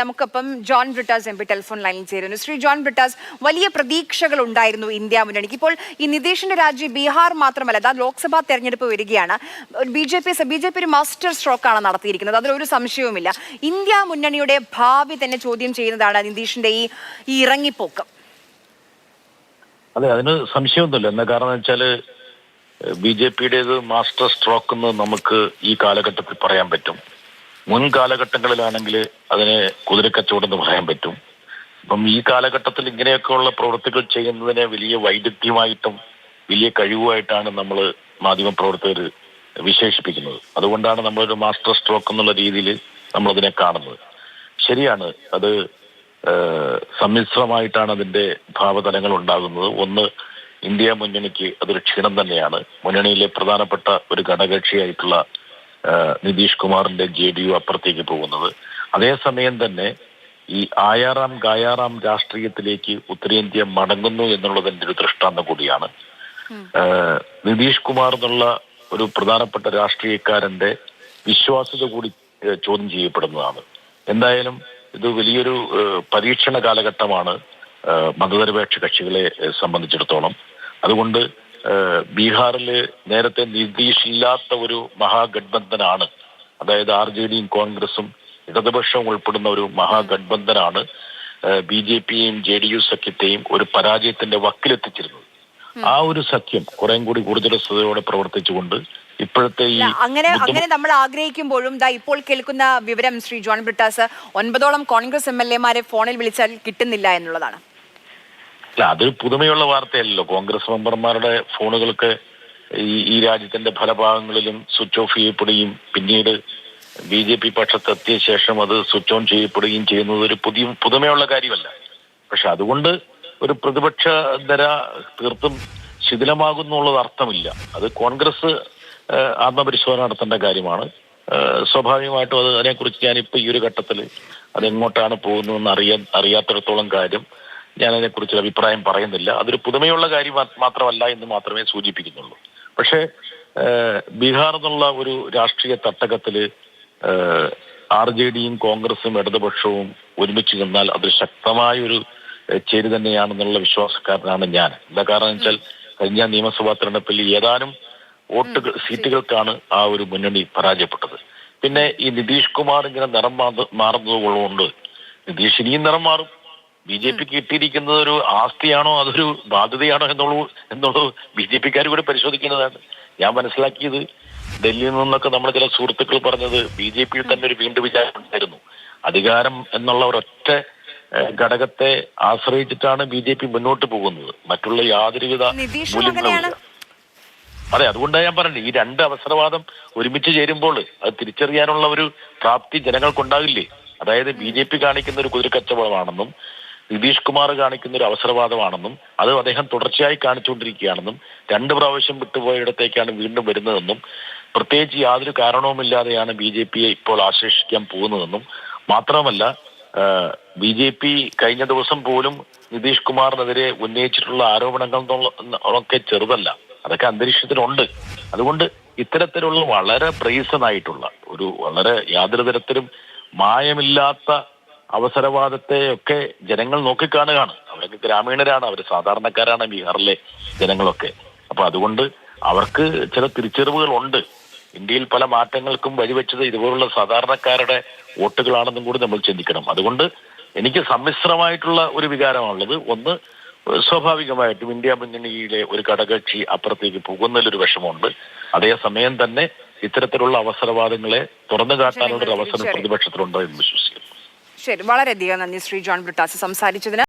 നമുക്കൊപ്പം John Brittas M P telephone ലൈനിൽ ചേരുന്നു. ശ്രീ ജോൺ ബ്രിട്ടാസ് വലിയ പ്രതീക്ഷകൾ ഉണ്ടായിരുന്നു ഇന്ത്യ മുന്നണിക്ക് ഇപ്പോൾ ഈ നിതീഷിന്റെ രാജ്യം ബീഹാർ മാത്രമല്ല അതാ ലോക്സഭാ തെരഞ്ഞെടുപ്പ് വരികയാണ്. B J P B J P ഒരു മാസ്റ്റർ സ്ട്രോക്കാണ് നടത്തിയിരിക്കുന്നത്. അതിലൊരു സംശയവുമില്ല. ഇന്ത്യ മുന്നണിയുടെ ഭാവി തന്നെ ചോദ്യം ചെയ്യുന്നതാണ് നിതീഷിന്റെ ഈ ഈ ഇറങ്ങിപ്പോക്ക്. അതെ അതിന് സംശയമൊന്നുമില്ല. എന്താ കാരണം വെച്ചാൽ ബി ജെ പിയുടേത് മാസ്റ്റർ സ്ട്രോക്ക് എന്ന് നമുക്ക് ഈ കാലഘട്ടത്തിൽ പറയാൻ പറ്റും. മുൻ കാലഘട്ടങ്ങളിലാണെങ്കിൽ അതിനെ കുതിരക്കച്ചവടം എന്ന് പറയാൻ പറ്റും. അപ്പം ഈ കാലഘട്ടത്തിൽ ഇങ്ങനെയൊക്കെയുള്ള പ്രവൃത്തികൾ ചെയ്യുന്നതിനെ വലിയ വൈദഗ്ധ്യമായിട്ടും വലിയ കഴിവുമായിട്ടാണ് നമ്മൾ മാധ്യമ പ്രവർത്തകർ വിശേഷിപ്പിക്കുന്നത്. അതുകൊണ്ടാണ് നമ്മളൊരു മാസ്റ്റർ സ്ട്രോക്ക് എന്നുള്ള രീതിയിൽ നമ്മളതിനെ കാണുന്നത്. ശരിയാണ്. അത് സമ്മിശ്രമായിട്ടാണ് അതിന്റെ ഭാവതലങ്ങൾ ഉണ്ടാകുന്നത്. ഒന്ന് ഇന്ത്യ മുന്നണിക്ക് അതൊരു ക്ഷീണം തന്നെയാണ്. മുന്നണിയിലെ പ്രധാനപ്പെട്ട ഒരു ഘടകകക്ഷിയായിട്ടുള്ള ഏഹ്, നിതീഷ് കുമാറിന്റെ ജെ ഡി യു അപ്പുറത്തേക്ക് പോകുന്നത്. അതേസമയം തന്നെ ഈ ആയാറാം ഗായാറാം രാഷ്ട്രീയത്തിലേക്ക് ഉത്തരേന്ത്യ മടങ്ങുന്നു എന്നുള്ളതിന്റെ ഒരു ദൃഷ്ടാന്തം കൂടിയാണ്. നിതീഷ് കുമാർ എന്നുള്ള ഒരു പ്രധാനപ്പെട്ട രാഷ്ട്രീയക്കാരന്റെ വിശ്വാസ്യത കൂടി ചോദ്യം ചെയ്യപ്പെടുന്നതാണ്. എന്തായാലും ഇത് വലിയൊരു പരീക്ഷണ കാലഘട്ടമാണ് മതനിരപേക്ഷ കക്ഷികളെ സംബന്ധിച്ചിടത്തോളം. അതുകൊണ്ട് ബീഹാറിൽ നേരത്തെ നിതീഷ് ഇല്ലാത്ത ഒരു മഹാഗഡ്ബന്ധനാണ്. അതായത് ആർ ജെ ഡിയും കോൺഗ്രസും ഇടതുപക്ഷവും ഉൾപ്പെടുന്ന ഒരു മഹാഗഡ്ബന്ധനാണ് ബി ജെ പിയെയും ജെ ഡി യു സഖ്യത്തെയും ഒരു പരാജയത്തിന്റെ വക്കിലെത്തിച്ചിരുന്നത്. ആ ഒരു സഖ്യം കുറേം കൂടി ഊർജസ്വതയോടെ പ്രവർത്തിച്ചുകൊണ്ട് ഇപ്പോഴത്തെ ഈ അങ്ങനെ അങ്ങനെ നമ്മൾ ആഗ്രഹിക്കുമ്പോഴും ദാ ഇപ്പോൾ കേൾക്കുന്ന വിവരം ശ്രീ ജോൺ ബ്രിട്ടാസ് ഒൻപതോളം കോൺഗ്രസ് എം എൽ എമാരെ ഫോണിൽ വിളിച്ചാൽ കിട്ടുന്നില്ല എന്നുള്ളതാണ്. അല്ല അത് പുതുമയുള്ള വാർത്തയല്ലല്ലോ. കോൺഗ്രസ് മെമ്പർമാരുടെ ഫോണുകൾക്ക് ഈ ഈ രാജ്യത്തിന്റെ പല ഭാഗങ്ങളിലും സ്വിച്ച് ഓഫ് ചെയ്യപ്പെടുകയും പിന്നീട് ബി ജെ പി പക്ഷത്തെത്തിയ ശേഷം അത് സ്വിച്ച് ഓൺ ചെയ്യപ്പെടുകയും ചെയ്യുന്നത് ഒരു പുതിയ പുതുമയുള്ള കാര്യമല്ല. പക്ഷെ അതുകൊണ്ട് ഒരു പ്രതിപക്ഷ നിര തീർത്തും ശിഥിലമാകുന്നുള്ളത് അർത്ഥമില്ല. അത് കോൺഗ്രസ് ആത്മപരിശോധന നടത്തേണ്ട കാര്യമാണ്. സ്വാഭാവികമായിട്ടും അത് അതിനെക്കുറിച്ച് ഞാനിപ്പോൾ ഈ ഒരു ഘട്ടത്തിൽ അതെങ്ങോട്ടാണ് പോകുന്നതെന്ന് അറിയാൻ അറിയാത്തിടത്തോളം കാര്യം. ഞാൻ അഭിപ്രായം പറയുന്നില്ല. അതൊരു പുതുമയുള്ള കാര്യം മാത്രമല്ല എന്ന് മാത്രമേ സൂചിപ്പിക്കുന്നുള്ളൂ. പക്ഷേ ബീഹാർ എന്നുള്ള ഒരു രാഷ്ട്രീയ തട്ടകത്തിൽ ആർ ജെ ഡിയും കോൺഗ്രസും ഇടതുപക്ഷവും ഒരുമിച്ച് നിന്നാൽ അത് ശക്തമായ ഒരു ചേരി തന്നെയാണെന്നുള്ള വിശ്വാസക്കാരനാണ് ഞാൻ. എന്താ കാരണം വെച്ചാൽ കഴിഞ്ഞ നിയമസഭാ തെരഞ്ഞെടുപ്പിൽ ഏതാനും വോട്ടുകൾ സീറ്റുകൾക്കാണ് ആ ഒരു മുന്നണി പരാജയപ്പെട്ടത്. പിന്നെ ഈ നിതീഷ് കുമാർ ഇങ്ങനെ നിറം മാറ- മാറുന്നത് കൊണ്ട് നിതീഷ് ഇനിയും നിറം മാറും. ബി ജെ പിക്ക് കിട്ടിയിരിക്കുന്നത് ഒരു ആസ്തിയാണോ അതൊരു ബാധ്യതയാണോ എന്നുള്ളൂ എന്നുള്ളത് ബി ജെ പിക്കാർ കൂടെ പരിശോധിക്കുന്നതാണ്. ഞാൻ മനസ്സിലാക്കിയത് ഡൽഹിയിൽ നിന്നൊക്കെ നമ്മൾ ചില സുഹൃത്തുക്കൾ പറഞ്ഞത് ബി ജെ പിയിൽ തന്നെ ഒരു വീണ്ടും വിചാരം ഉണ്ടായിരുന്നു അധികാരം എന്നുള്ള ഒരൊറ്റ ഘടകത്തെ ആശ്രയിച്ചിട്ടാണ് ബി ജെ പി മുന്നോട്ട് പോകുന്നത്. മറ്റുള്ള യാതൊരുവിധ മൂല്യങ്ങളും അതെ അതുകൊണ്ടാണ് ഞാൻ പറഞ്ഞത്. ഈ രണ്ട് അവസരവാദം ഒരുമിച്ച് ചേരുമ്പോൾ അത് തിരിച്ചറിയാനുള്ള ഒരു പ്രാപ്തി ജനങ്ങൾക്കുണ്ടാകില്ലേ? അതായത് ബി ജെ പി കാണിക്കുന്ന ഒരു കുതിരക്കച്ചവടമാണെന്നും നിതീഷ് കുമാർ കാണിക്കുന്ന ഒരു അവസരവാദമാണെന്നും അത് അദ്ദേഹം തുടർച്ചയായി കാണിച്ചുകൊണ്ടിരിക്കുകയാണെന്നും രണ്ട് പ്രാവശ്യം വിട്ടുപോയയിടത്തേക്കാണ് വീണ്ടും വരുന്നതെന്നും പ്രത്യേകിച്ച് യാതൊരു കാരണവുമില്ലാതെയാണ് ബി ജെ പിയെ ഇപ്പോൾ ആശ്ലേഷിക്കാൻ പോകുന്നതെന്നും മാത്രമല്ല ബി ജെ പി കഴിഞ്ഞ ദിവസം പോലും നിതീഷ് കുമാറിനെതിരെ ഉന്നയിച്ചിട്ടുള്ള ആരോപണങ്ങൾ ഒക്കെ ചെറുതല്ല. അതൊക്കെ അന്തരീക്ഷത്തിലുണ്ട്. അതുകൊണ്ട് ഇത്തരത്തിലുള്ള വളരെ പ്രീസനായിട്ടുള്ള ഒരു വളരെ യാതൊരു തരത്തിലും മായമില്ലാത്ത അവസരവാദത്തെ ഒക്കെ ജനങ്ങൾ നോക്കിക്കാണുകയാണ്. അവരൊക്കെ ഗ്രാമീണരാണ് അവർ സാധാരണക്കാരാണ് ബീഹാറിലെ ജനങ്ങളൊക്കെ. അപ്പൊ അതുകൊണ്ട് അവർക്ക് ചില തിരിച്ചറിവുകൾ ഉണ്ട് ഇന്ത്യയിൽ പല മാറ്റങ്ങൾക്കും വഴിവെച്ചത് ഇതുപോലുള്ള സാധാരണക്കാരുടെ വോട്ടുകളാണെന്നും കൂടി നമ്മൾ ചിന്തിക്കണം. അതുകൊണ്ട് എനിക്ക് സമ്മിശ്രമായിട്ടുള്ള ഒരു വികാരമാണുള്ളത്. ഒന്ന് സ്വാഭാവികമായിട്ടും ഇന്ത്യ മുന്നണിയിലെ ഒരു ഘടകക്ഷി അപ്പുറത്തേക്ക് പോകുന്നതിലൊരു വിഷമമുണ്ട്. അതേസമയം തന്നെ ഇത്തരത്തിലുള്ള അവസരവാദങ്ങളെ തുറന്നു കാട്ടാനുള്ള ഒരു അവസരം പ്രതിപക്ഷത്തിലുണ്ട് പ്രതിപക്ഷത്തിലുണ്ടോ എന്ന് വിശ്വസിക്കുന്നു. ശരി വളരെയധികം നന്ദി ശ്രീ ജോൺ ബ്രിട്ടാസ് സംസാരിച്ചതിന്.